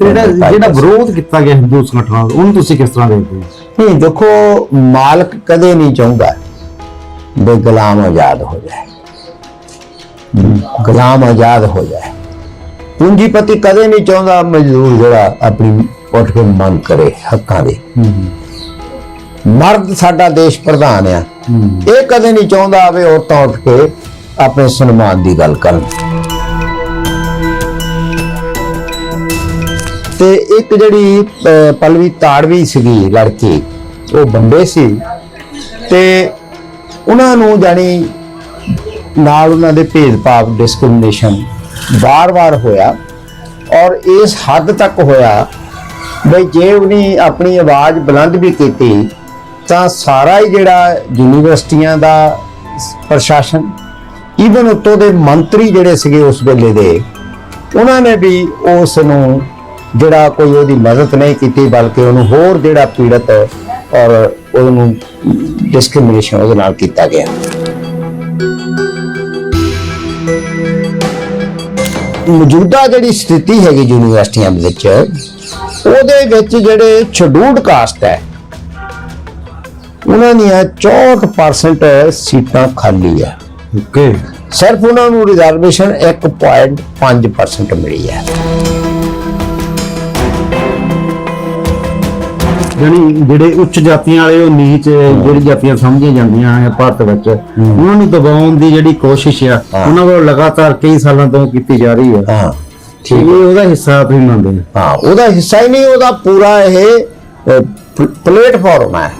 ਜਿਹੜਾ ਜਿਹੜਾ ਵਿਰੋਧ ਕੀਤਾ ਗਿਆ ਹਿੰਦੂ ਸੰਗਠਨਾਂ ਦਾ ਉਹਨੂੰ ਤੁਸੀਂ ਕਿਸ ਤਰ੍ਹਾਂ ਦੇਖਦੇ ਹੋ? ਨਹੀਂ ਦੇਖੋ ਮਾਲਕ ਕਦੇ ਨਹੀਂ ਚਾਹੁੰਦਾ ਵੀ ਗੁਲਾਮ ਆਜ਼ਾਦ ਹੋ ਜਾਏ। ਗੁਲਾਮ ਆਜ਼ਾਦ ਹੋ ਜਾਏ। ਪੂੰਜੀਪਤੀ ਕਦੇ ਨਹੀਂ ਚਾਹੁੰਦਾ ਮਜ਼ਦੂਰ ਜਿਹੜਾ ਆਪਣੀ ਉੱਠ ਕੇ ਮੰਗ ਕਰੇ ਹੱਕਾਂ ਦੀ। ਮਰਦ ਸਾਡਾ ਦੇਸ਼ ਪ੍ਰਧਾਨ ਆ। ਇਹ ਕਦੇ ਨਹੀਂ ਚਾਹੁੰਦਾ ਵੀ ਔਰਤਾਂ ਉੱਠ ਕੇ ਆਪਣੇ ਸਨਮਾਨ ਦੀ ਗੱਲ ਕਰਨ। ਤੇ ਇੱਕ ਜਿਹੜੀ ਅਹ, ਪਲਵੀ ਤਾੜਵੀ ਸੀਗੀ ਲੜਕੀ ਉਹ ਬੰਦੇ ਸੀ ਤੇ ਉਹਨਾਂ ਨੂੰ ਜਾਣੀ ਨਾਲ ਉਹਨਾਂ ਦੇ ਭੇਦਭਾਵ ਡਿਸਕ੍ਰਿਮੀਨੇਸ਼ਨ ਵਾਰ-ਵਾਰ ਹੋਇਆ ਔਰ ਇਸ ਹੱਦ ਤੱਕ ਹੋਇਆ ਬਈ ਜੇ ਉਹਨੇ ਆਪਣੀ ਆਵਾਜ਼ ਬੁਲੰਦ ਵੀ ਕੀਤੀ ਤਾਂ ਸਾਰਾ ਹੀ ਜਿਹੜਾ ਯੂਨੀਵਰਸਿਟੀਆਂ ਦਾ ਪ੍ਰਸ਼ਾਸਨ ਈਵਨ ਉੱਤੋਂ ਦੇ ਮੰਤਰੀ ਜਿਹੜੇ ਸੀਗੇ ਉਸ ਵੇਲੇ ਦੇ ਉਹਨਾਂ ਨੇ ਵੀ ਉਸ ਨੂੰ ਜਿਹੜਾ ਕੋਈ ਉਹਦੀ ਮਦਦ ਨਹੀਂ ਕੀਤੀ ਬਲਕਿ ਉਹਨੂੰ ਹੋਰ ਜਿਹੜਾ ਪੀੜਤ ਔਰ ਉਹਨੂੰ ਡਿਸਕ੍ਰਿਮੀਨੇਸ਼ਨ ਉਹਦੇ ਨਾਲ ਕੀਤਾ ਗਿਆ। ਮੌਜੂਦਾ ਜਿਹੜੀ ਸਥਿਤੀ ਹੈਗੀ ਯੂਨੀਵਰਸਿਟੀਆਂ ਵਿੱਚ ਉਹਦੇ ਵਿੱਚ ਜਿਹੜੇ ਸ਼ਡਿਊਲਡ ਕਾਸਟ ਹੈ ਉਹਨਾਂ ਦੀਆਂ 64% ਸੀਟਾਂ ਖਾਲੀ ਹੈ। ਓਕੇ ਸਿਰਫ ਉਹਨਾਂ ਨੂੰ ਰਿਜ਼ਰਵੇਸ਼ਨ 1.5% ਮਿਲੀ ਹੈ। ਜਾਨੀ ਜਿਹੜੇ ਉੱਚ ਜਾਤੀਆਂ ਵਾਲੇ ਉਹ ਨੀਚ ਜਿਹੜੀ ਜਾਤੀਆਂ ਸਮਝੀਆਂ ਜਾਂਦੀਆਂ ਹੈ ਭਾਰਤ ਵਿੱਚ ਉਹਨਾਂ ਨੂੰ ਦਬਾਉਣ ਦੀ ਜਿਹੜੀ ਕੋਸ਼ਿਸ਼ ਆ। ਉਹਨਾਂ ਵੱਲੋਂ ਲਗਾਤਾਰ ਕਈ ਸਾਲਾਂ ਤੋਂ ਕੀਤੀ ਜਾ ਰਹੀ ਹੈ ਹਾਂ ਠੀਕ ਇਹ ਉਹਦਾ ਹਿੱਸਾ ਤੁਸੀਂ ਮੰਨਦੇ ਹੋ ਹਾਂ ਉਹਦਾ ਹਿੱਸਾ ਹੀ ਨਹੀਂ ਉਹਦਾ ਪੂਰਾ ਇਹ ਪਲੇਟਫਾਰਮ ਹੈ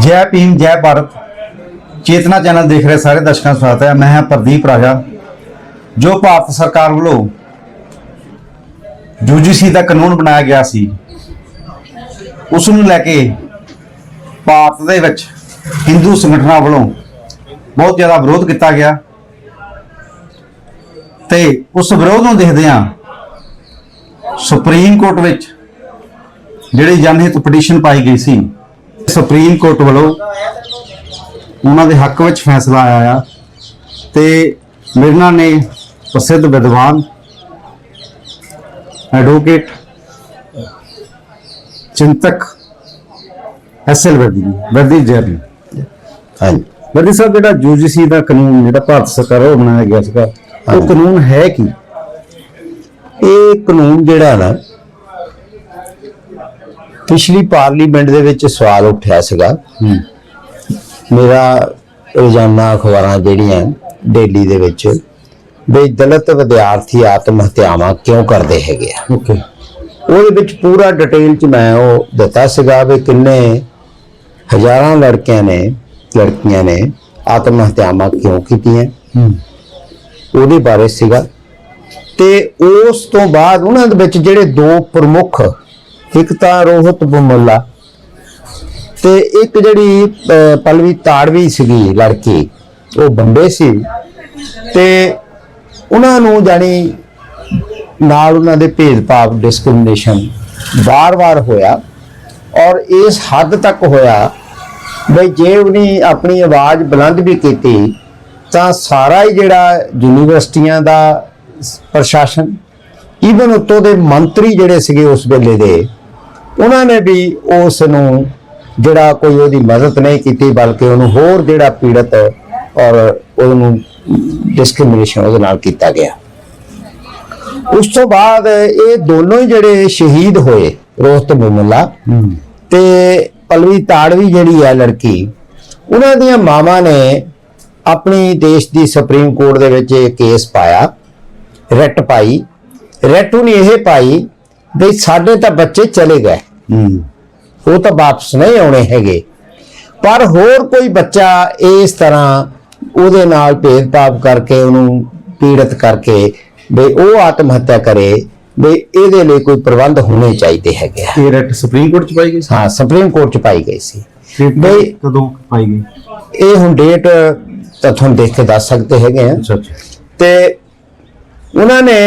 ਜੈ ਭੀਮ ਜੈ ਭਾਰਤ। ਚੇਤਨਾ ਚੈਨਲ ਦੇਖ ਰਹੇ ਸਾਰੇ ਦਰਸ਼ਕਾਂ ਦਾ ਸਵਾਗਤ ਹੈ। ਮੈਂ ਹਾਂ ਪ੍ਰਦੀਪ ਰਾਜਾ ਜੋ ਭਾਰਤ ਸਰਕਾਰ ਵੱਲੋਂ ਯੂਜੀਸੀ ਦਾ ਕਾਨੂੰਨ ਬਣਾਇਆ ਗਿਆ ਸੀ। ਉਸ ਨੂੰ ਲੈ ਕੇ ਭਾਰਤ ਦੇ ਵਿੱਚ ਹਿੰਦੂ ਸੰਗਠਨਾਂ ਵੱਲੋਂ ਬਹੁਤ ਜ਼ਿਆਦਾ ਵਿਰੋਧ ਕੀਤਾ ਗਿਆ। ਤੇ ਉਸ ਵਿਰੋਧ ਨੂੰ ਦੇਖਦਿਆਂ ਸੁਪਰੀਮ ਕੋਰਟ ਵਿੱਚ ਜਿਹੜੀ ਜਨਹਿਤ ਪਟੀਸ਼ਨ ਪਾਈ ਗਈ ਸੀ, ਸੁਪਰੀਮ ਕੋਰਟ ਵੱਲੋਂ ਉਹਨਾਂ ਦੇ ਹੱਕ ਵਿੱਚ ਫੈਸਲਾ ਆਇਆ ਆ ਤੇ ਮੇਰੇ ਨੇ ਪ੍ਰਸਿੱਧ ਵਿਦਵਾਨ ਐਡਵੋਕੇਟ ਚਿੰਤਕ ਐਸਐਲ ਵਰਦੀ ਵਰਦੀ ਜਰਨਲ ਹਾਂਜੀ। ਵਰਦੀ ਸਾਹਿਬ ਜਿਹੜਾ ਯੂਜੀਸੀ ਦਾ ਕਾਨੂੰਨ ਜਿਹੜਾ ਭਾਰਤ ਸਰਕਾਰ ਉਹ ਬਣਾਇਆ ਗਿਆ ਸੀਗਾ ਉਹ। ਕਾਨੂੰਨ ਹੈ ਕੀ? ਇਹ ਕਾਨੂੰਨ ਜਿਹੜਾ ਨਾ ਪਿਛਲੀ ਪਾਰਲੀਮੈਂਟ ਦੇ ਵਿੱਚ ਸਵਾਲ ਉੱਠਿਆ ਸੀਗਾ। ਮੇਰਾ ਰੋਜ਼ਾਨਾ ਅਖਬਾਰਾਂ ਜਿਹੜੀਆਂ ਦਿੱਲੀ ਦੇ ਵਿੱਚ ਵੀ ਦਲਿਤ ਵਿਦਿਆਰਥੀ ਆਤਮ ਹੱਤਿਆਵਾਂ ਕਿਉਂ ਕਰਦੇ ਹੈਗੇ ਆ? ਓਕੇ। ਉਹਦੇ ਵਿੱਚ ਪੂਰਾ ਡਿਟੇਲ ਚ ਮੈਂ ਉਹ ਦਿੱਤਾ ਸੀਗਾ ਵੀ ਕਿੰਨੇ ਹਜ਼ਾਰਾਂ ਲੜਕਿਆਂ ਨੇ ਲੜਕੀਆਂ ਨੇ ਆਤਮ ਹੱਤਿਆਵਾਂ ਕਿਉਂ ਕੀਤੀਆਂ। ਉਹਦੇ ਬਾਰੇ ਸੀਗਾ। ਤੇ ਉਸ ਤੋਂ ਬਾਅਦ ਉਹਨਾਂ ਦੇ ਵਿੱਚ ਜਿਹੜੇ ਦੋ ਪ੍ਰਮੁੱਖ ਇੱਕ ਤਾਂ ਰੋਹਿਤ ਬੁਮੱਲਾ ਤੇ ਇੱਕ ਜਿਹੜੀ ਪਲਵੀ ਤਾੜਵੀ ਸੀਗੀ ਲੜਕੀ ਉਹ ਬੰਦੇ ਸੀ। ਤੇ ਉਹਨਾਂ ਨੂੰ ਜਾਣੀ ਨਾਲ ਉਹਨਾਂ ਦੇ ਭੇਦਭਾਵ ਡਿਸਕ੍ਰਿਮੀਨੇਸ਼ਨ ਵਾਰ-ਵਾਰ ਹੋਇਆ ਔਰ ਇਸ ਹੱਦ ਤੱਕ ਹੋਇਆ ਬਈ ਜੇ ਉਹਨੇ ਆਪਣੀ ਆਵਾਜ਼ ਬੁਲੰਦ ਵੀ ਕੀਤੀ ਤਾਂ ਸਾਰਾ ਹੀ ਜਿਹੜਾ ਯੂਨੀਵਰਸਿਟੀਆਂ ਦਾ ਪ੍ਰਸ਼ਾਸਨ ਈਵਨ ਉੱਤੋਂ ਦੇ ਮੰਤਰੀ ਜਿਹੜੇ ਸੀਗੇ ਉਸ ਵੇਲੇ ਦੇ, ਉਹਨਾਂ ਨੇ ਵੀ ਉਸ ਨੂੰ ਜਿਹੜਾ ਕੋਈ ਉਹਦੀ ਮਦਦ ਨਹੀਂ ਕੀਤੀ, ਬਲਕਿ ਉਹਨੂੰ ਹੋਰ ਜਿਹੜਾ ਪੀੜਤ ਔਰ ਉਹਨੂੰ ਡਿਸਕ੍ਰਿਮੀਨੇਸ਼ਨ ਉਹਦੇ ਨਾਲ ਕੀਤਾ ਗਿਆ। ਉਸ ਤੋਂ ਬਾਅਦ ਇਹ ਦੋਨੋਂ ਹੀ ਜਿਹੜੇ ਸ਼ਹੀਦ ਹੋਏ ਰੋਹਤ ਮੁਮਲਾ ਤੇ ਪਲਵੀ ਤਾੜਵੀ ਜਿਹੜੀ ਹੈ ਲੜਕੀ ਉਹਨਾਂ ਦੀਆਂ ਮਾਵਾਂ ਨੇ ਆਪਣੀ ਦੇਸ਼ ਦੀ ਸੁਪਰੀਮ ਕੋਰਟ ਦੇ ਵਿੱਚ ਇਹ ਕੇਸ ਪਾਇਆ ਰਿਟ ਪਾਈ। ਰਿਟ ਨੇ ਇਹ ਪਾਈ ਵੀ ਸਾਡੇ ਤਾਂ ਬੱਚੇ ਚਲੇ ਗਏ। ਉਹ ਤਾਂ ਵਾਪਸ ਨਹੀਂ ਆਉਣੇ ਹੈਗੇ। ਪਰ ਹੋਰ ਕੋਈ ਬੱਚਾ ਇਸ ਤਰ੍ਹਾਂ ਉਹਦੇ ਨਾਲ ਭੇਦਭਾਵ ਕਰਕੇ ਉਹਨੂੰ ਪੀੜਤ ਕਰਕੇ ਵੀ ਉਹ ਆਤਮ ਹੱਤਿਆ ਕਰੇ ਵੀ ਇਹਦੇ ਲਈ ਕੋਈ ਪ੍ਰਬੰਧ ਹੋਣੇ ਚਾਹੀਦੇ ਹੈਗੇ ਆ। ਇਹ ਰੈਟ ਸੁਪਰੀਮ ਕੋਰਟ ਚ ਪਾਈ ਗਈ ਸੀ? ਹਾਂ ਸੁਪਰੀਮ ਕੋਰਟ ਚ ਪਾਈ ਗਈ ਸੀ। ਬਈ ਕਦੋਂ ਪਾਈ ਗਈ? ਇਹ ਹੁਣ ਡੇਟ ਤਾਂ ਤੁਹਾਨੂੰ ਦੇਖ ਕੇ ਦੱਸ ਸਕਦੇ ਹੈਗੇ ਆ। ਤੇ ਉਹਨਾਂ ਨੇ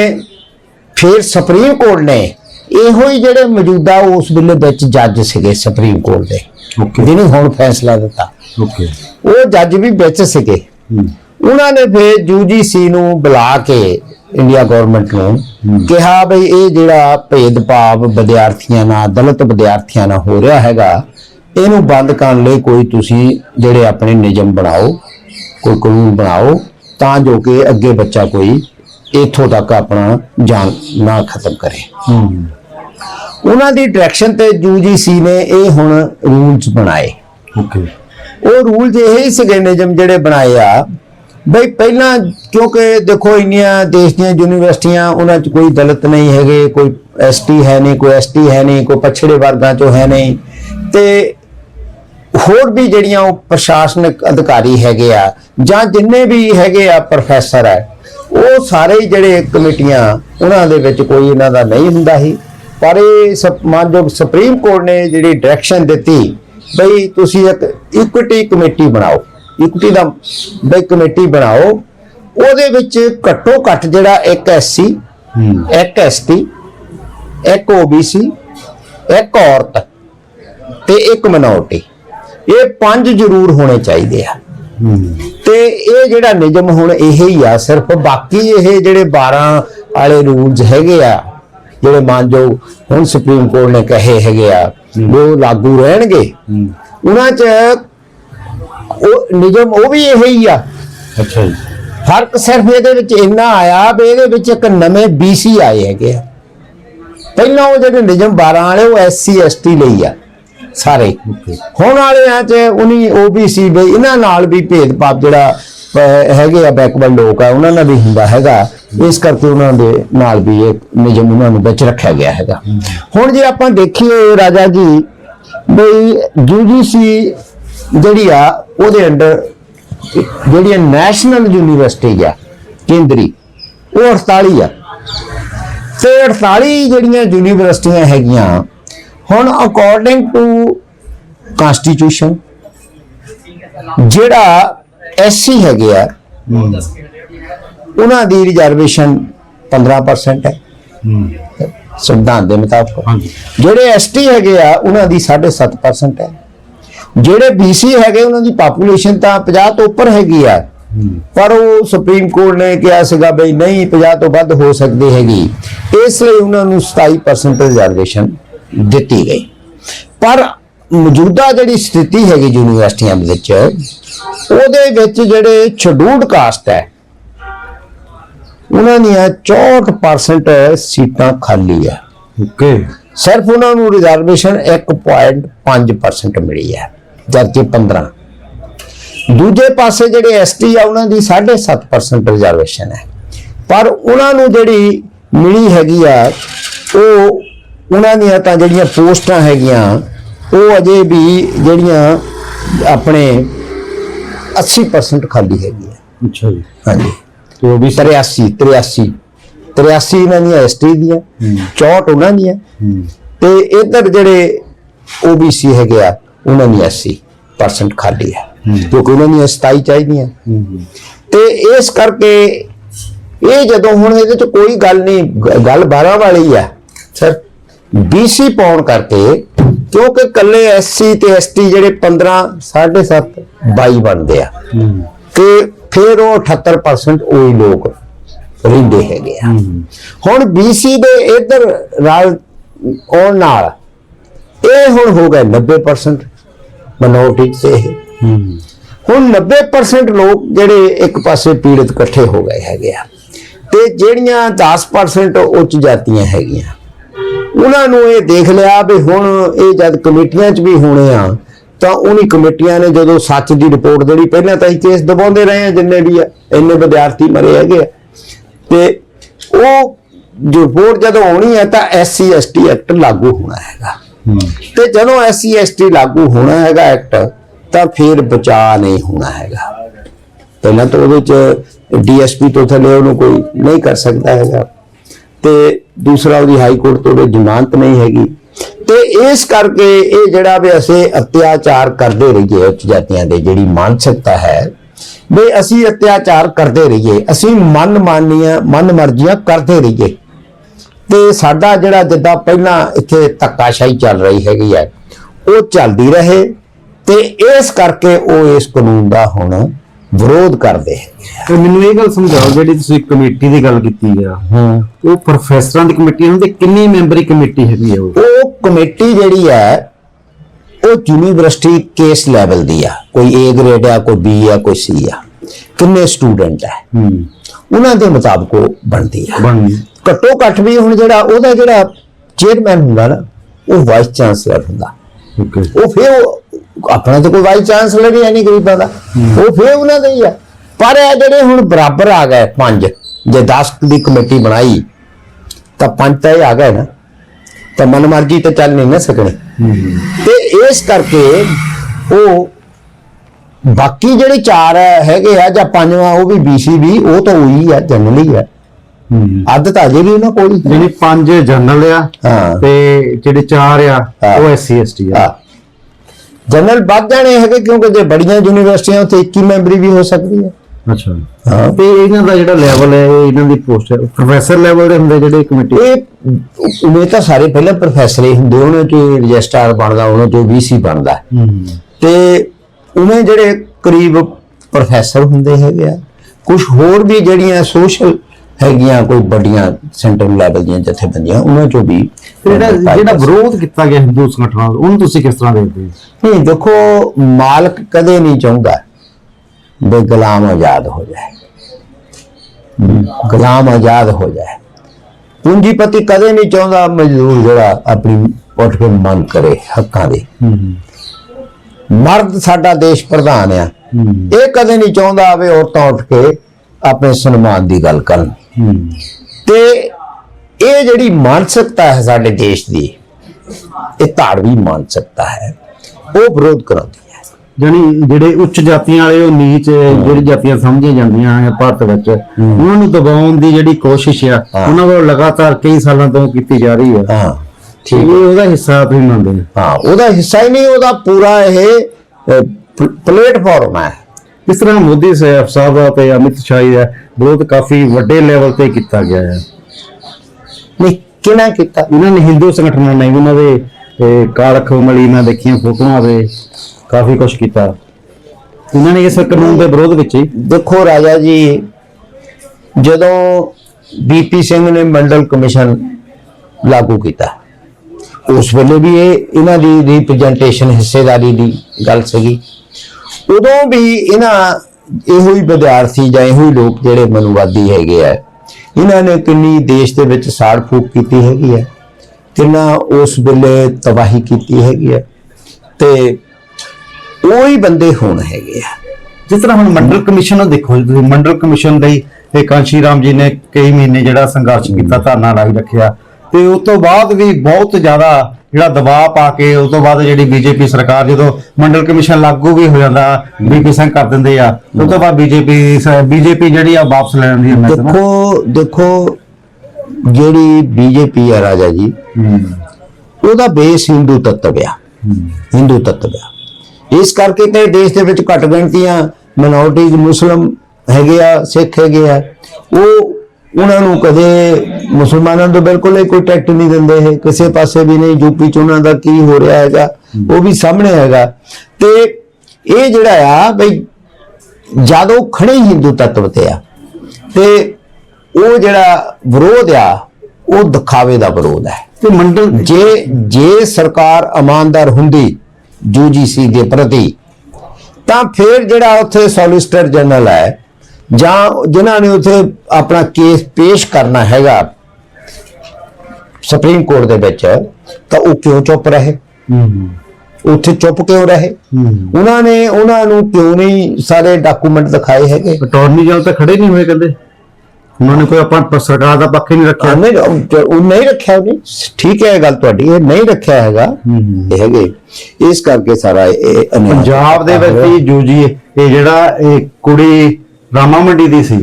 ਫਿਰ ਸੁਪਰੀਮ ਕੋਰਟ ਨੇ ਇਹੋ ਹੀ ਜਿਹੜੇ ਮੌਜੂਦਾ ਉਸ ਵੇਲੇ ਵਿੱਚ ਜੱਜ ਸੀਗੇ ਸੁਪਰੀਮ ਕੋਰਟ ਦੇ ਓਕੇ। ਜਿਹਨੇ ਹੁਣ ਫੈਸਲਾ ਦਿੱਤਾ। ਓਕੇ। ਉਹ ਜੱਜ ਵੀ ਵਿੱਚ ਸੀਗੇ। ਉਹਨਾਂ ਨੇ ਫਿਰ ਯੂਜੀਸੀ ਨੂੰ ਬੁਲਾ ਕੇ ਇੰਡੀਆ ਗਵਰਨਮੈਂਟ ਨੂੰ ਕਿਹਾ ਬਈ ਇਹ ਜਿਹੜਾ ਭੇਦਭਾਵ ਵਿਦਿਆਰਥੀਆਂ ਨਾਲ ਦਲਿਤ ਵਿਦਿਆਰਥੀਆਂ ਨਾਲ ਹੋ ਰਿਹਾ ਹੈਗਾ ਇਹਨੂੰ ਬੰਦ ਕਰਨ ਲਈ ਕੋਈ ਤੁਸੀਂ ਜਿਹੜੇ ਆਪਣੇ ਨਿਯਮ ਬਣਾਓ ਕੋਈ ਕਾਨੂੰਨ ਬਣਾਓ ਤਾਂ ਜੋ ਕਿ ਅੱਗੇ ਬੱਚਾ ਕੋਈ ਇੱਥੋਂ ਤੱਕ ਆਪਣਾ ਜਾਨ ਨਾ ਖਤਮ ਕਰੇ। ਉਹਨਾਂ ਦੀ ਡਾਇਰੈਕਸ਼ਨ ਤੇ ਯੂਜੀਸੀ ਨੇ ਇਹ ਹੁਣ ਰੂਲਸ ਬਣਾਏ। ਓਕੇ ਉਹ ਰੂਲ ਇਹ ਹੀ ਸੀਗੇ ਜਿਹੜੇ ਬਣਾਏ ਆ, ਬਈ ਪਹਿਲਾਂ ਕਿਉਂਕਿ ਦੇਖੋ ਇੰਨੀਆਂ ਦੇਸ਼ ਦੀਆਂ ਯੂਨੀਵਰਸਿਟੀਆਂ, ਉਹਨਾਂ 'ਚ ਕੋਈ ਦਲਿਤ ਨਹੀਂ ਹੈਗੇ, ਕੋਈ ਐਸਟੀ ਹੈ ਨਹੀਂ, ਕੋਈ ਐਸਟੀ ਹੈ ਨਹੀਂ, ਕੋਈ ਪਛੜੇ ਵਰਗਾਂ 'ਚੋਂ ਹੈ ਨਹੀਂ। ਤੇ ਹੋਰ ਵੀ ਜਿਹੜੀਆਂ ਉਹ ਪ੍ਰਸ਼ਾਸਨਿਕ ਅਧਿਕਾਰੀ ਹੈਗੇ ਆ, ਜਾਂ ਜਿੰਨੇ ਵੀ ਹੈਗੇ ਆ ਪ੍ਰੋਫੈਸਰ ਆ, ਉਹ ਸਾਰੇ ਜਿਹੜੇ ਕਮੇਟੀਆਂ, ਉਹਨਾਂ ਦੇ ਵਿੱਚ ਕੋਈ ਇਹਨਾਂ ਦਾ ਨਹੀਂ ਹੁੰਦਾ ਸੀ। ਪਰ ਇਹ ਸਪ- ਸੁਪਰੀਮ ਕੋਰਟ ਨੇ ਜਿਹੜੀ ਡਾਇਰੈਕਸ਼ਨ ਦਿੱਤੀ ਬਈ ਤੁਸੀਂ ਇੱਕ ਇਕੁਇਟੀ ਕਮੇਟੀ ਬਣਾਓ ਇਕੁਇਟੀ ਦਾ ਬਈ ਕਮੇਟੀ ਬਣਾਓ ਉਹਦੇ ਵਿੱਚ ਘੱਟੋ ਘੱਟ ਜਿਹੜਾ ਇੱਕ ਐਸਸੀ ਇੱਕ ਐਸਟੀ ਇੱਕ ਓਬੀਸੀ ਇੱਕ ਔਰਤ ਤੇ ਇੱਕ ਮਿਨੋਰਟੀ ਇਹ ਪੰਜ ਜ਼ਰੂਰ ਹੋਣੇ ਚਾਹੀਦੇ ਆ। ਤੇ ਇਹ ਜਿਹੜਾ ਨਿਯਮ ਹੁਣ ਇਹ ਹੀ ਆ ਸਿਰਫ ਬਾਕੀ ਇਹ ਜਿਹੜੇ 12 ਵਾਲੇ ਰੂਲਸ ਹੈਗੇ ਆ ਜਿਹੜੇ ਮਾਨਯੋਗ ਹੁਣ ਸੁਪਰੀਮ ਕੋਰਟ ਨੇ ਕਹੇ ਹੈਗੇ ਆ ਉਹ ਲਾਗੂ ਰਹਿਣਗੇ। ਉਹਨਾਂ 'ਚ ਉਹ ਨਿਯਮ ਉਹ ਵੀ ਇਹ ਹੀ ਆ। ਅੱਛਾ ਜੀ। ਫ਼ਰਕ ਸਿਰਫ ਇਹਦੇ ਵਿੱਚ ਇੰਨਾ ਆਇਆ ਵੀ ਇਹਦੇ ਵਿੱਚ ਇੱਕ ਨਵੇਂ BC ਆਏ ਹੈਗੇ ਆ। ਪਹਿਲਾਂ ਉਹ ਜਿਹੜੇ ਨਿਯਮ 12 ਵਾਲੇ ਉਹ SC ST ਲਈ ਆ ਸਾਰੇ। ਹੁਣ ਵਾਲਿਆਂ ਚ ਉਨੀ OBC ਵੀ ਇਹਨਾਂ ਨਾਲ ਵੀ ਭੇਦਭਾਵ ਜਿਹੜਾ ਹੈਗੇ ਆ ਬੈਕਵਰਡ ਲੋਕ ਆ ਉਹਨਾਂ ਨਾਲ ਵੀ ਹੁੰਦਾ ਹੈਗਾ। ਇਸ ਕਰਕੇ ਉਹਨਾਂ ਦੇ ਨਾਲ ਵੀ ਇਹ ਨਿਯਮ ਉਹਨਾਂ ਨੂੰ ਵਿੱਚ ਰੱਖਿਆ ਗਿਆ ਹੈਗਾ। ਹੁਣ ਜੇ ਆਪਾਂ ਦੇਖੀਏ ਰਾਜਾ ਜੀ, ਬਈ UGC ਜਿਹੜੀ ਆ, ਉਹਦੇ ਅੰਡਰ ਜਿਹੜੀਆਂ ਨੈਸ਼ਨਲ ਯੂਨੀਵਰਸਿਟੀ ਆ, ਕੇਂਦਰੀ, ਉਹ 48 ਆ। ਤੇ 48 ਜਿਹੜੀਆਂ ਯੂਨੀਵਰਸਿਟੀਆਂ ਹੈਗੀਆਂ, ਹੁਣ ਅਕੋਰਡਿੰਗ ਟੂ ਕਨਸਟੀਟਿਊਸ਼ਨ ਜਿਹੜਾ ਐਸਸੀ ਹੈਗੇ ਆ ਉਹਨਾਂ ਦੀ ਰਿਜ਼ਰਵੇਸ਼ਨ 15% ਹੈ। ਸੰਵਿਧਾਨ ਦੇ ਮੁਤਾਬਕ। ਜਿਹੜੇ ਐਸਟੀ ਹੈਗੇ ਆ ਉਹਨਾਂ ਦੀ 7.5% ਹੈ। ਜਿਹੜੇ ਬੀਸੀ ਹੈਗੇ ਉਹਨਾਂ ਦੀ ਪਾਪੂਲੇਸ਼ਨ ਤਾਂ 50 ਤੋਂ ਉੱਪਰ ਹੈਗੀ ਆ। ਪਰ ਉਹ ਸੁਪਰੀਮ ਕੋਰਟ ਨੇ ਕਿਹਾ ਸੀਗਾ ਬਈ ਨਹੀਂ 50 ਤੋਂ ਵੱਧ ਹੋ ਸਕਦੀ ਹੈਗੀ। ਇਸ ਲਈ ਉਹਨਾਂ ਨੂੰ 27% ਰਿਜ਼ਰਵੇਸ਼ਨ ਦਿੱਤੀ ਗਈ। ਪਰ ਮੌਜੂਦਾ ਜਿਹੜੀ ਸਥਿਤੀ ਹੈਗੀ ਯੂਨੀਵਰਸਿਟੀਆਂ ਦੇ ਵਿੱਚ ਉਹਦੇ ਵਿੱਚ ਜਿਹੜੇ ਸ਼ਡਿਊਲਡ ਕਾਸਟ ਹੈ ਉਹਨਾਂ ਦੀਆਂ 64% ਸੀਟਾਂ ਖਾਲੀ ਆ। ਓਕੇ ਸਿਰਫ ਉਹਨਾਂ ਨੂੰ ਰਿਜ਼ਰਵੇਸ਼ਨ 1.5% ਮਿਲੀ ਹੈ ਜਦਕਿ 15 ਦੂਜੇ ਪਾਸੇ ਜਿਹੜੇ ਐਸਟੀ ਆ ਉਹਨਾਂ ਦੀ 7.5% ਰਿਜ਼ਰਵੇਸ਼ਨ ਹੈ। ਪਰ ਉਹਨਾਂ ਨੂੰ ਜਿਹੜੀ ਮਿਲੀ ਹੈਗੀ ਆ ਉਹ ਉਹਨਾਂ ਦੀਆਂ ਤਾਂ ਜਿਹੜੀਆਂ ਪੋਸਟਾਂ ਹੈਗੀਆਂ ਉਹ ਅਜੇ ਵੀ ਜਿਹੜੀਆਂ ਆਪਣੇ 80% ਖਾਲੀ ਹੈਗੀ ਆ ਅੱਛਾ ਜੀ। ਹਾਂਜੀ। ਤੇ ਉਹ ਵੀ 83 83 83 ਇਹਨਾਂ ਦੀਆਂ ਐਸਟੀ ਦੀਆਂ 64 ਉਹਨਾਂ ਦੀਆਂ। ਤੇ ਇਧਰ ਜਿਹੜੇ OBC ਹੈਗੇ ਆ ਉਹਨਾਂ ਦੀ 80% ਖਾਲੀ ਹੈ। ਕਿਉਂਕਿ ਉਹਨਾਂ ਦੀਆਂ 27 ਚਾਹੀਦੀਆਂ। ਤੇ ਇਸ ਕਰਕੇ ਇਹ ਜਦੋਂ ਹੁਣ ਇਹਦੇ ਚ ਕੋਈ ਗੱਲ ਨਹੀਂ ਗੱਲ 12 ਵਾਲੀ ਆ। ਸਰ BC ਪਾਉਣ ਕਰਕੇ ਕਿਉਂਕਿ ਕੱਲੇ SC ਤੇ ST ਜਿਹੜੇ 15 7.5 22 ਬਣਦੇ ਆ। ਤੇ ਫਿਰ ਉਹ 78% ਉਹੀ ਲੋਕ ਰਹਿੰਦੇ ਹੈਗੇ ਆ। ਹੁਣ BC ਦੇ ਇਧਰ ਨਾਲ ਆਉਣ ਨਾਲ ਇਹ ਹੁਣ ਹੋ ਗਏ 90% ਮਿਨੋਰਟੀ ਤੇ ਇਹ। ਹੁਣ 90% ਲੋਕ ਜਿਹੜੇ ਇੱਕ ਪਾਸੇ ਪੀੜਤ ਇਕੱਠੇ ਹੋ ਗਏ ਹੈਗੇ ਆ ਤੇ ਜਿਹੜੀਆਂ 10% ਉੱਚ ਜਾਤੀਆਂ ਹੈਗੀਆਂ ਉਹਨਾਂ ਨੂੰ ਇਹ ਦੇਖ ਲਿਆ ਵੀ ਹੁਣ ਇਹ ਜਦ ਕਮੇਟੀਆਂ 'ਚ ਵੀ ਹੋਣੇ ਆ ਤਾਂ ਉਹਨੀ ਕਮੇਟੀਆਂ ਨੇ ਜਦੋਂ ਸੱਚ ਦੀ ਰਿਪੋਰਟ ਦੇਣੀ ਪਹਿਲਾਂ ਤਾਂ ਹੀ ਕੇਸ ਦਬਾਉਂਦੇ ਰਹੇ ਆ ਜਿੰਨੇ ਵੀ ਆ ਇੰਨੇ ਵਿਦਿਆਰਥੀ ਮਰੇ ਹੈਗੇ ਆ। ਤੇ ਉਹ ਜੋ ਰਿਪੋਰਟ ਜਦੋਂ ਆਉਣੀ ਹੈ ਤਾਂ ਐਸਸੀ ਐਸਟੀ ਐਕਟ ਲਾਗੂ ਹੋਣਾ ਹੈਗਾ। ਤੇ ਜਦੋਂ ਐਸਸੀ ਐਸਟੀ ਲਾਗੂ ਹੋਣਾ ਹੈਗਾ ਐਕਟ ਤਾਂ ਫਿਰ ਬਚਾ ਨਹੀਂ ਹੋਣਾ ਹੈਗਾ। ਪਹਿਲਾਂ ਤਾਂ ਉਹਦੇ ਚ ਡੀਐਸਪੀ ਤੋਂ ਥੱਲੇ ਉਹਨੂੰ ਕੋਈ ਨਹੀਂ ਕਰ ਸਕਦਾ ਹੈਗਾ। ਤੇ ਦੂਸਰਾ ਉਹਦੀ ਹਾਈ ਕੋਰਟ ਤੋਂ ਜ਼ਮਾਨਤ ਨਹੀਂ ਹੈਗੀ। ਤੇ ਇਸ ਕਰਕੇ ਇਹ ਜਿਹੜਾ ਵੀ ਅਸੀਂ ਅਤਿਆਚਾਰ ਕਰਦੇ ਰਹੀਏ ਉੱਚ ਜਾਤੀਆਂ ਦੇ ਜਿਹੜੀ ਮਾਨਸਿਕਤਾ ਹੈ ਵੀ ਅਸੀਂ ਅਤਿਆਚਾਰ ਕਰਦੇ ਰਹੀਏ ਅਸੀਂ ਮਨ ਮਾਨੀਆਂ ਮਨ ਮਰਜ਼ੀਆਂ ਕਰਦੇ ਰਹੀਏ। ਤੇ ਸਾਡਾ ਜਿਹੜਾ ਜਿੱਦਾਂ ਪਹਿਲਾਂ ਇੱਥੇ ਧੱਕਾਸ਼ਾਹੀ ਚੱਲ ਰਹੀ ਹੈਗੀ ਹੈ ਉਹ ਚੱਲਦੀ ਰਹੇ ਤੇ ਇਸ ਕਰਕੇ ਉਹ ਇਸ ਕਾਨੂੰਨ ਦਾ ਹੁਣ ਵਿਰੋਧ ਕਰਦੇ ਤੇ ਮੈਨੂੰ ਇਹ ਗੱਲ ਸਮਝਾਓ ਜਿਹੜੀ ਤੁਸੀਂ ਕਮੇਟੀ ਦੀ ਗੱਲ ਕੀਤੀ ਆ ਹਾਂ। ਉਹ ਪ੍ਰੋਫੈਸਰਾਂ ਦੀ ਕਮੇਟੀ ਹੁੰਦੀ ਕਿੰਨੀ ਮੈਂਬਰੀ ਕਮੇਟੀ ਹੈਗੀ ਆ ਉਹ? ਉਹ ਕਮੇਟੀ ਜਿਹੜੀ ਹੈ ਉਹ ਯੂਨੀਵਰਸਿਟੀ ਕੇਸ ਲੈਵਲ ਦੀ ਆ। ਕੋਈ A ਗ੍ਰੇਡ ਆ ਕੋਈ B ਆ ਕੋਈ C ਆ। ਕਿੰਨੇ ਸਟੂਡੈਂਟ ਹੈ? ਹੂੰ। ਉਹਨਾਂ ਦੇ ਮੁਤਾਬਕ ਉਹ ਬਣਦੀ ਆ। ਬਣਨੀ ਘੱਟੋ ਘੱਟ ਵੀ ਹੁਣ ਜਿਹੜਾ ਉਹਦਾ ਜਿਹੜਾ ਚੇਅਰਮੈਨ ਹੁੰਦਾ ਨਾ ਉਹ ਵਾਈਸ ਚਾਂਸਲਰ ਹੁੰਦਾ। ਉਹ ਫਿਰ ਉਹ- ਆਪਣਾ ਤਾਂ ਕੋਈ ਵਾਈਸ ਚਾਂਸਲਰ ਹੀ ਹੈ ਨਹੀਂ ਗਰੀਬਾਂ ਦਾ। ਉਹ ਫਿਰ ਉਹਨਾਂ ਦਾ ਹੀ ਆ। ਪਰ ਇਹ ਜਿਹੜੇ ਹੁਣ ਬਰਾਬਰ ਆ ਗਏ ਪੰਜ ਜੇ 10 ਦੀ ਕਮੇਟੀ ਬਣਾਈ ਤਾਂ ਪੰਜ ਤਾਂ ਇਹ ਆ ਗਏ ਨਾ। ਤਾਂ ਮਨਮਰਜ਼ੀ ਤੇ ਚੱਲ ਨਹੀਂ ਨਾ ਸਕਣੀ। ਤੇ ਇਸ ਕਰਕੇ ਉਹ ਬਾਕੀ ਜਿਹੜੇ ਚਾਰ ਹੈਗੇ ਆ ਜਾਂ ਪੰਜਵਾਂ ਉਹ ਵੀ ਬੀਸੀ ਵੀ ਉਹ ਤਾਂ ਉਹੀ ਆ ਜਨਰਲੀ ਆ। ਹੂੰ। ਅੱਧ ਤਾਂ ਅਜੇ ਵੀ ਉਹਨਾਂ ਕੋਲ ਹੀ ਜਿਹੜੀ ਪੰਜ ਜਨਰਲ ਆ। ਤੇ ਜਿਹੜੇ ਚਾਰ ਆ। ਉਹ ਐਸਸੀ ਐਸਟੀ ਆ। ਜਨਰਲ ਵੱਧ ਜਾਣੇ ਹੈਗੇ ਕਿਉਂਕਿ ਜੇ ਬੜੀਆਂ ਯੂਨੀਵਰਸਿਟੀਆਂ ਉੱਥੇ 21 ਮੈਂਬਰੀ ਵੀ ਹੋ ਸਕਦੀ ਹੈ ਅੱਛਾ। ਹਾਂ। ਤੇ ਇਹਨਾਂ ਦਾ ਜਿਹੜਾ ਲੈਵਲ ਹੈ ਇਹ ਇਹਨਾਂ ਦੀ ਪੋਸਟ ਹੈ ਪ੍ਰੋਫੈਸਰ ਲੈਵਲ ਦੇ ਹੁੰਦੇ ਜਿਹੜੇ ਕਮੇਟੀ ਇਹ ਉਵੇਂ ਤਾਂ ਸਾਰੇ ਪਹਿਲਾਂ ਪ੍ਰੋਫੈਸਰ ਹੀ ਹੁੰਦੇ ਉਹਨਾਂ ਚ ਰਜਿਸਟਰਾਰ ਬਣਦਾ ਉਹਨਾਂ ਚ ਵੀਸੀ ਬਣਦਾ। ਹੂੰ। ਤੇ ਉਵੇਂ ਜਿਹੜੇ ਕਰੀਬ ਪ੍ਰੋਫੈਸਰ ਹੁੰਦੇ ਹੈਗੇ ਆ ਕੁਝ ਹੋਰ ਵੀ ਜਿਹੜੀਆਂ ਸੋਸ਼ਲ ਹੈਗੀਆਂ ਕੋਈ ਵੱਡੀਆਂ ਸੈਂਟਰਲ ਲੈਵਲ ਦੀਆਂ ਜਥੇਬੰਦੀਆਂ ਉਹਨਾਂ ਚੋਂ ਵੀ ਜਿਹੜਾ ਜਿਹੜਾ ਵਿਰੋਧ ਕੀਤਾ ਗਿਆ ਹਿੰਦੂ ਸੰਗਠਨਾਂ ਦਾ ਉਹਨੂੰ ਤੁਸੀਂ ਕਿਸ ਤਰ੍ਹਾਂ ਦੇਖਦੇ ਹੋ? ਨਹੀਂ ਦੇਖੋ ਮਾਲਕ ਕਦੇ ਨਹੀਂ ਚਾਹੁੰਦਾ। ਵੀ ਗੁਲਾਮ ਆਜ਼ਾਦ ਹੋ ਜਾਏ। ਗੁਲਾਮ ਆਜ਼ਾਦ ਹੋ ਜਾਏ। ਪੂੰਜੀਪਤੀ ਕਦੇ ਨਹੀਂ ਚਾਹੁੰਦਾ ਮਜ਼ਦੂਰ ਜਿਹੜਾ ਆਪਣੀ ਉੱਠ ਕੇ ਮੰਗ ਕਰੇ ਹੱਕਾਂ ਦੀ। ਮਰਦ ਸਾਡਾ ਦੇਸ਼ ਪ੍ਰਧਾਨ ਆ। ਇਹ ਕਦੇ ਨਹੀਂ ਚਾਹੁੰਦਾ ਵੀ ਔਰਤਾਂ ਉੱਠ ਕੇ ਆਪਣੇ ਸਨਮਾਨ ਦੀ ਗੱਲ ਕਰਨ। ਤੇ ਇਹ ਜਿਹੜੀ ਮਾਨਸਿਕਤਾ ਹੈ ਸਾਡੇ ਦੇਸ਼ ਦੀ, ਇਹ ਧਾੜਵੀ ਮਾਨਸਿਕਤਾ ਹੈ। ਉਹ ਵਿਰੋਧ ਕਰਾਉਂਦੀ। ਜਾਣੀ ਜਿਹੜੇ ਉੱਚ ਜਾਤੀਆਂ ਵਾਲੇ ਉਹ ਨੀਚ ਜਿਹੜੀ ਜਾਤੀਆਂ ਸਮਝੀਆਂ ਜਾਂਦੀਆਂ ਆ ਭਾਰਤ ਵਿੱਚ ਉਹਨਾਂ ਨੂੰ ਦਬਾਉਣ ਦੀ ਜਿਹੜੀ ਕੋਸ਼ਿਸ਼ ਆ। ਉਹਨਾਂ ਵੱਲੋਂ ਲਗਾਤਾਰ ਕਈ ਸਾਲਾਂ ਤੋਂ ਕੀਤੀ ਜਾ ਰਹੀ ਹੈ ਹਾਂ ਠੀਕ ਇਹ ਉਹਦਾ ਹਿੱਸਾ ਤੁਸੀਂ ਮੰਨਦੇ ਹੋ। ਹਾਂ ਉਹਦਾ ਹਿੱਸਾ ਹੀ ਨਹੀਂ ਉਹਦਾ ਪੂਰਾ ਇਹ ਪਲੇਟਫਾਰਮ ਹੈ ਇਸ ਤਰ੍ਹਾਂ ਮੋਦੀ ਸਾਹਿਬ ਸਾਹਿਬ ਦਾ ਤੇ ਅਮਿਤ ਸ਼ਾਹ ਦਾ ਵਿਰੋਧ ਕਾਫੀ ਵੱਡੇ ਲੈਵਲ ਤੇ ਕੀਤਾ ਗਿਆ ਹੈ ਨਹੀਂ ਕਿਹਨਾਂ ਕੀਤਾ? ਇਹਨਾਂ ਨੇ ਹਿੰਦੂ ਸੰਗਠਨਾਂ ਨੇ ਉਹਨਾਂ ਦੇ ਤੇ ਕਾਲਖ ਮਲੀ ਮੈਂ ਦੇਖੀਆਂ ਫੋਟੋਆਂ ਦੇ ਕਾਫੀ ਕੁਝ ਕੀਤਾ। ਇਹਨਾਂ ਨੇ ਇਸ ਕਾਨੂੰਨ ਦੇ ਵਿਰੋਧ ਵਿੱਚ ਹੀ ਦੇਖੋ ਰਾਜਾ ਜੀ, ਜਦੋਂ ਬੀਪੀ ਸਿੰਘ ਨੇ ਮੰਡਲ ਕਮਿਸ਼ਨ ਲਾਗੂ ਕੀਤਾ, ਉਸ ਵੇਲੇ ਵੀ ਇਹ ਇਹਨਾਂ ਦੀ ਰਿਪਰੈਜ਼ੈਂਟੇਸ਼ਨ ਹਿੱਸੇਦਾਰੀ ਦੀ ਗੱਲ ਸੀਗੀ। ਉਦੋਂ ਵੀ ਇਹਨਾਂ ਇਹੋ ਹੀ ਵਿਦਿਆਰਥੀ ਜਾਂ ਇਹੋ ਹੀ ਲੋਕ ਜਿਹੜੇ ਮਨੁਵਾਦੀ ਹੈਗੇ ਆ, ਇਹਨਾਂ ਨੇ ਕਿੰਨੀ ਦੇਸ਼ ਦੇ ਵਿੱਚ ਸਾੜ ਫੂਕ ਕੀਤੀ ਹੈਗੀ ਹੈ ਕਿੰਨਾ ਉਸ ਵੇਲੇ ਤਬਾਹੀ ਕੀਤੀ ਹੈਗੀ ਹੈ ਤੇ ਉਹੀ ਬੰਦੇ ਹੁਣ ਹੈਗੇ ਆ। ਜਿਸ ਤਰ੍ਹਾਂ ਹੁਣ ਮੰਡਲ ਕਮਿਸ਼ਨ ਨੂੰ ਦੇਖੋ ਜੀ ਤੁਸੀਂ ਮੰਡਲ ਕਮਿਸ਼ਨ ਲਈ ਤੇ ਕਾਂਸ਼ੀ ਰਾਮ ਜੀ ਨੇ ਕਈ ਮਹੀਨੇ ਜਿਹੜਾ ਸੰਘਰਸ਼ ਕੀਤਾ ਧਰਨਾ ਲਾਈ ਰੱਖਿਆ। ਤੇ ਉਸ ਤੋਂ ਬਾਅਦ ਵੀ ਬਹੁਤ ਜ਼ਿਆਦਾ ਜਿਹੜਾ ਦਬਾਅ ਪਾ ਕੇ ਉਸ ਤੋਂ ਬਾਅਦ ਜਿਹੜੀ ਬੀਜੇਪੀ ਸਰਕਾਰ ਜਦੋਂ ਮੰਡਲ ਕਮਿਸ਼ਨ ਲਾਗੂ ਵੀ ਹੋ ਜਾਂਦਾ ਬੀਪੀ ਸਿੰਘ ਕਰ ਦਿੰਦੇ ਆ। ਉਸ ਤੋਂ ਬਾਅਦ ਬੀਜੇਪੀ ਬੀਜੇਪੀ ਜਿਹੜੀ ਆ ਵਾਪਸ ਲੈ ਲੈਂਦੀ ਹੈ ਮੈਂ ਕਹਿੰਦਾ ਦੇਖੋ ਦੇਖੋ ਜਿਹੜੀ ਬੀਜੇਪੀ ਆ ਰਾਜਾ ਜੀ ਹੂੰ। ਉਹਦਾ ਬੇਸ ਹਿੰਦੂ ਤੱਤਵ ਆ ਹਿੰਦੂ ਤੱਤਵ ਆ ਇਸ ਕਰਕੇ ਤੇ ਦੇਸ਼ ਦੇ ਵਿੱਚ ਘੱਟ ਗਿਣਤੀਆਂ ਮਿਨੋਰਟੀਜ਼ ਮੁਸਲਮ ਹੈਗੇ ਆ ਸਿੱਖ ਹੈਗੇ ਆ। ਉਹ ਉਹਨਾਂ ਨੂੰ ਕਦੇ ਮੁਸਲਮਾਨਾਂ ਤੋਂ ਬਿਲਕੁਲ ਹੀ ਕੋਈ ਟੈਕਟ ਨਹੀਂ ਦਿੰਦੇ ਇਹ। ਕਿਸੇ ਪਾਸੇ ਵੀ ਨਹੀਂ ਯੂਪੀ ਚ ਉਹਨਾਂ ਦਾ ਕੀ ਹੋ ਰਿਹਾ ਹੈਗਾ ਉਹ ਵੀ ਸਾਹਮਣੇ ਹੈਗਾ। ਤੇ ਇਹ ਜਿਹੜਾ ਆ ਬਈ ਜਦ ਖੜੇ ਹੀ ਹਿੰਦੂ ਤੱਤਵ ਤੇ ਆ ਤੇ ਉਹ ਜਿਹੜਾ ਵਿਰੋਧ ਆ ਉਹ ਦਿਖਾਵੇ ਦਾ ਵਿਰੋਧ ਹੈ। ਤੇ ਮੰਡਲ ਜੇ ਜੇ ਸਰਕਾਰ ਇਮਾਨਦਾਰ ਹੁੰਦੀ ਯੂਜੀਸੀ ਦੇ ਪ੍ਰਤੀ ਤਾਂ ਫਿਰ ਜਿਹੜਾ ਉੱਥੇ ਸੋਲਿਸਟਰ ਜਨਰਲ ਹੈ ਜਾਂ ਜਿਨ੍ਹਾਂ ਨੇ ਉੱਥੇ ਆਪਣਾ ਕੇਸ ਪੇਸ਼ ਕਰਨਾ ਹੈਗਾ ਸੁਪਰੀਮ ਕੋਰਟ ਦੇ ਵਿੱਚ ਤਾਂ ਉਹ ਕਿਉਂ ਚੁੱਪ ਰਹੇ? ਹੂੰ। ਉੱਥੇ ਚੁੱਪ ਕਿਉਂ ਰਹੇ? ਉਹਨਾਂ ਨੇ ਉਹਨਾਂ ਨੂੰ ਕਿਉਂ ਨਹੀਂ ਸਾਰੇ ਡਾਕੂਮੈਂਟ ਦਿਖਾਏ ਹੈਗੇ? ਅਟਾਰਨੀ ਜਨਰਲ ਤਾਂ ਖੜੇ ਨਹੀਂ ਹੋਏ ਕਹਿੰਦੇ ਉਹਨਾਂ ਨੇ ਕੋਈ ਆਪਾਂ ਸਰਕਾਰ ਦਾ ਪੱਖ ਹੀ ਨਹੀਂ ਰੱਖਿਆ। ਨਹੀਂ ਉਹ ਨਹੀਂ ਰੱਖਿਆ ਉਹਨੇ ਠੀਕ ਹੈ ਇਹ ਗੱਲ ਤੁਹਾਡੀ ਇਹ ਨਹੀਂ ਰੱਖਿਆ ਹੈਗਾ। ਇਹ ਹੈਗੇ। ਇਸ ਕਰਕੇ ਸਾਰਾ ਇਹ ਪੰਜਾਬ ਦੇ ਵਿੱਚ ਹੀ ਜੂਜੀ ਇਹ ਜਿਹੜਾ ਇਹ ਕੁੜੀ ਰਾਮਾ ਮੰਡੀ ਦੀ ਸੀ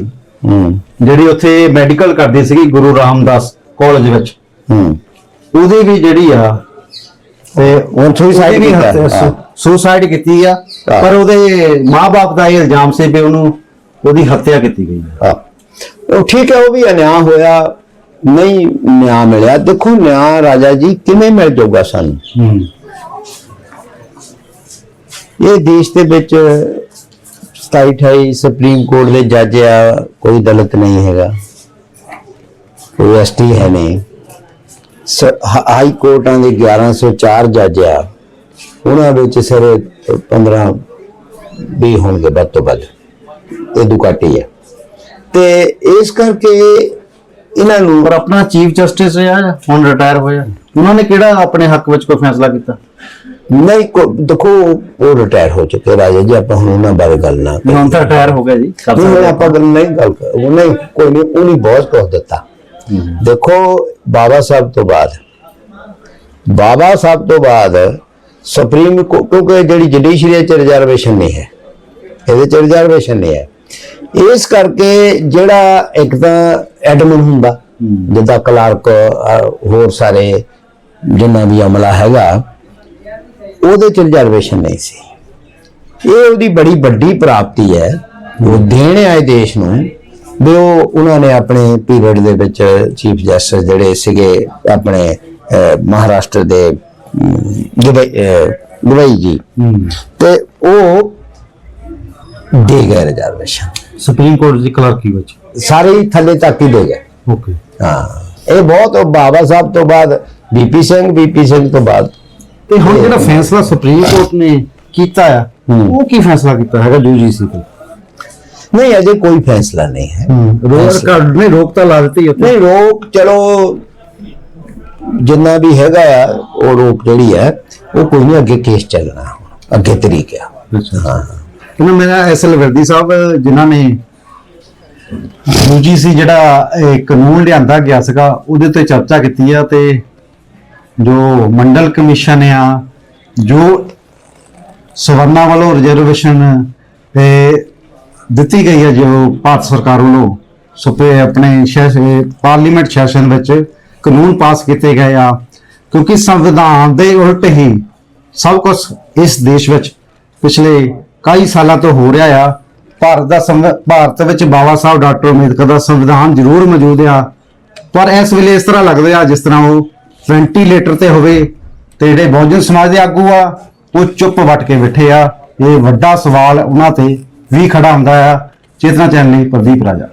ਜਿਹੜੀ ਉੱਥੇ ਮੈਡੀਕਲ ਕਰਦੀ ਸੀਗੀ ਗੁਰੂ ਰਾਮਦਾਸ ਕਾਲਜ ਵਿੱਚ। ਉਹਦੀ ਵੀ ਜਿਹੜੀ ਆ ਤੇ ਉਹ ਵੀ ਕੀਤਾ। ਸੁਸਾਈਡ ਕੀਤੀ ਆ। ਪਰ ਉਹਦੇ ਮਾਪੇ ਦਾ ਇਹ ਇਲਜ਼ਾਮ ਸੀ ਵੀ ਉਹਨੂੰ ਉਹਦੀ ਹੱਤਿਆ ਕੀਤੀ ਗਈ। ਹਾਂ। ਉਹ ਠੀਕ ਹੈ ਉਹ ਵੀ ਅਨਿਆਂ ਹੋਇਆ ਨਹੀਂ ਨਿਆਂ ਮਿਲਿਆ। ਦੇਖੋ ਨਿਆਂ ਰਾਜਾ ਜੀ ਕਿਵੇਂ ਮਿਲ ਜਾਊਗਾ ਸਾਨੂੰ? ਇਹ ਦੇਸ਼ ਦੇ ਵਿੱਚ 27 28 ਸੁਪਰੀਮ ਕੋਰਟ ਦੇ ਜੱਜ ਆ ਕੋਈ ਦਲਿਤ ਨਹੀਂ ਹੈਗਾ। ਕੋਈ ਐਸਟੀ ਹੈ ਨਹੀਂ। ਹਾਈ ਕੋਰਟਾਂ ਦੇ 1104 ਜੱਜ ਆ। ਉਹਨਾਂ ਵਿੱਚ ਸਿਰ 15 20 ਹੋਣਗੇ ਵੱਧ ਤੋਂ ਵੱਧ। ਇਹ ਦੁਕਾਟੀ ਹੈ ਤੇ ਇਸ ਕਰਕੇ ਇਹਨਾਂ ਨੂੰ ਪਰ ਆਪਣਾ ਚੀਫ ਜਸਟਿਸ ਆ ਹੁਣ ਰਿਟਾਇਰ ਹੋਇਆ। ਉਹਨਾਂ ਨੇ ਕਿਹੜਾ ਆਪਣੇ ਹੱਕ ਵਿੱਚ ਕੋਈ ਫੈਸਲਾ ਕੀਤਾ? ਨਹੀਂ ਕੋ- ਦੇਖੋ ਉਹ ਰਿਟਾਇਰ ਹੋ ਚੁੱਕੇ ਰਾਜਾ ਜੀ ਆਪਾਂ ਹੁਣ ਉਹਨਾਂ ਬਾਰੇ ਗੱਲ ਨਾ ਕਰੀਏ। ਹੁਣ ਤਾਂ ਰਿਟਾਇਰ ਹੋ ਗਿਆ ਜੀ ਨਹੀਂ ਆਪਾਂ ਗੱਲ ਨਹੀਂ ਗੱਲ ਕਰ ਉਹਨੇ ਕੋਈ ਨਹੀਂ ਉਹਨੇ ਬਹੁਤ ਕੁਝ ਦਿੱਤਾ। ਦੇਖੋ ਬਾਬਾ ਸਾਹਿਬ ਤੋਂ ਬਾਅਦ ਬਾਬਾ ਸਾਹਿਬ ਤੋਂ ਬਾਅਦ ਸੁਪਰੀਮ ਕੋ- ਕਿਉਂਕਿ ਜਿਹੜੀ ਜੁਡੀਸ਼ਰੀ ਚ ਰਿਜ਼ਰਵੇਸ਼ਨ ਨਹੀਂ ਹੈ ਇਹਦੇ ਚ ਰਿਜ਼ਰਵੇਸ਼ਨ ਨਹੀਂ ਹੈ। ਇਸ ਕਰਕੇ ਜਿਹੜਾ ਇੱਕ ਤਾਂ ਐਡਮਿਨ ਹੁੰਦਾ ਜਿੱਦਾਂ ਕਲਰਕ ਹੋਰ ਸਾਰੇ ਜਿੰਨਾ ਵੀ ਅਮਲਾ ਹੈਗਾ ਉਹਦੇ ਚ ਰਿਜ਼ਰਵੇਸ਼ਨ ਨਹੀਂ ਸੀ। ਇਹ ਉਹਦੀ ਬੜੀ ਵੱਡੀ ਪ੍ਰਾਪਤੀ ਹੈ। ਉਹ ਦੇਣ ਆਏ ਦੇਸ਼ ਨੂੰ ਵੀ ਉਹ ਉਹਨਾਂ ਨੇ ਆਪਣੇ ਪੀਰੀਅਡ ਦੇ ਵਿੱਚ ਚੀਫ ਜਸਟਿਸ ਜਿਹੜੇ ਸੀਗੇ ਆਪਣੇ ਮਹਾਰਾਸ਼ਟਰ ਦੇ ਦੁਬਈ ਜੀ। ਤੇ ਉਹ ਦੇ ਗਏ ਰਿਜ਼ਰਵੇਸ਼ਨ ਸੁਪਰੀਮ ਕੋਰਟ ਦੀ ਕਲਰਕੀ ਵਿੱਚ ਸਾਰੇ ਹੀ ਥੱਲੇ ਤੱਕ ਹੀ ਦੇ ਗਏ। ਓਕੇ। ਹਾਂ। ਇਹ ਬਹੁਤ ਬਾਬਾ ਸਾਹਿਬ ਤੋਂ ਬਾਅਦ ਬੀਪੀ ਸਿੰਘ ਬੀਪੀ ਸਿੰਘ ਤੋਂ ਬਾਅਦ। ਤੇ ਹੁਣ ਜਿਹੜਾ ਫੈਸਲਾ ਸੁਪਰੀਮ ਕੋਰਟ ਨੇ ਕੀਤਾ ਆ। ਉਹ ਕੀ ਫੈਸਲਾ ਕੀਤਾ ਹੈਗਾ ਯੂਜੀਸੀ ਤੇ? ਨਹੀਂ ਅਜੇ ਕੋਈ ਫੈਸਲਾ ਨਹੀਂ ਹੈ। ਰੋਕ ਕਾਰਡ ਨੇ ਰੋਕ ਤਾਂ ਲਾ ਦਿੱਤੀ ਉੱਤੇ ਨਹੀਂ ਰੋਕ ਚਲੋ ਜਿੰਨਾ ਵੀ ਹੈਗਾ ਆ ਉਹ ਰੋਕ ਜਿਹੜੀ ਹੈ ਉਹ ਕੋਈ ਨਹੀਂ ਅੱਗੇ ਕੇਸ ਚੱਲਣਾ। ਅੱਗੇ ਤਰੀਕ ਆ। ਹਾਂ। ਉਹਨਾਂ ਮੇਰਾ ਐਸਐਲ ਵਰਦੀ ਸਾਹਿਬ, ਜਿਨ੍ਹਾਂ ਨੇ ਯੂਜੀਸੀ ਜਿਹੜਾ ਇਹ ਕਾਨੂੰਨ ਲਿਆਂਦਾ ਗਿਆ ਸੀਗਾ, ਉਹਦੇ ਤੇ ਚਰਚਾ ਕੀਤੀ ਆ ਤੇ ਜੋ ਮੰਡਲ ਕਮਿਸ਼ਨ ਆ, ਜੋ ਸਵਰਨਾ ਵੱਲੋਂ ਰਿਜ਼ਰਵੇਸ਼ਨ ਤੇ ਦਿੱਤੀ ਗਈ ਹੈ ਜੋ ਭਾਰਤ ਸਰਕਾਰ ਵੱਲੋਂ ਸੁਪੇ ਆਪਣੇ ਸੈਸ਼ਨ ਪਾਰਲੀਮੈਂਟ ਸੈਸ਼ਨ ਵਿੱਚ ਕਾਨੂੰਨ ਪਾਸ ਕੀਤੇ ਗਏ ਆ, ਕਿਉਂਕਿ ਸੰਵਿਧਾਨ ਦੇ ਉਲਟ ਹੀ ਸਭ ਕੁਝ ਇਸ ਦੇਸ਼ ਵਿੱਚ ਪਿਛਲੇ ਕਈ ਸਾਲਾਂ ਤੋਂ ਹੋ ਰਿਹਾ ਆ। ਭਾਰਤ ਦਾ ਸੰਵਿ- ਭਾਰਤ ਵਿੱਚ ਬਾਬਾ ਸਾਹਿਬ ਡਾਕਟਰ ਅੰਬੇਦਕਰ ਦਾ ਸੰਵਿਧਾਨ ਜ਼ਰੂਰ ਮੌਜੂਦ ਆ। ਪਰ ਇਸ ਵੇਲੇ ਇਸ ਤਰ੍ਹਾਂ ਲੱਗਦਾ ਆ ਜਿਸ ਤਰ੍ਹਾਂ ਉਹ ਵੈਂਟੀਲੇਟਰ ਤੇ ਹੋਵੇ ਤੇ ਜਿਹੜੇ ਬਹੁਜਨ ਸਮਾਜ ਦੇ ਆਗੂ ਆ, ਉਹ ਚੁੱਪ ਵੱਟ ਕੇ ਬੈਠੇ ਆ। ਇਹ ਵੱਡਾ ਸਵਾਲ ਉਹਨਾਂ ਤੇ ਵੀ ਖੜਾ ਹੁੰਦਾ ਆ। ਚੇਤਨਾ ਚੈਨਲ ਲਈ ਪ੍ਰਦੀਪ ਰਾਜਾ।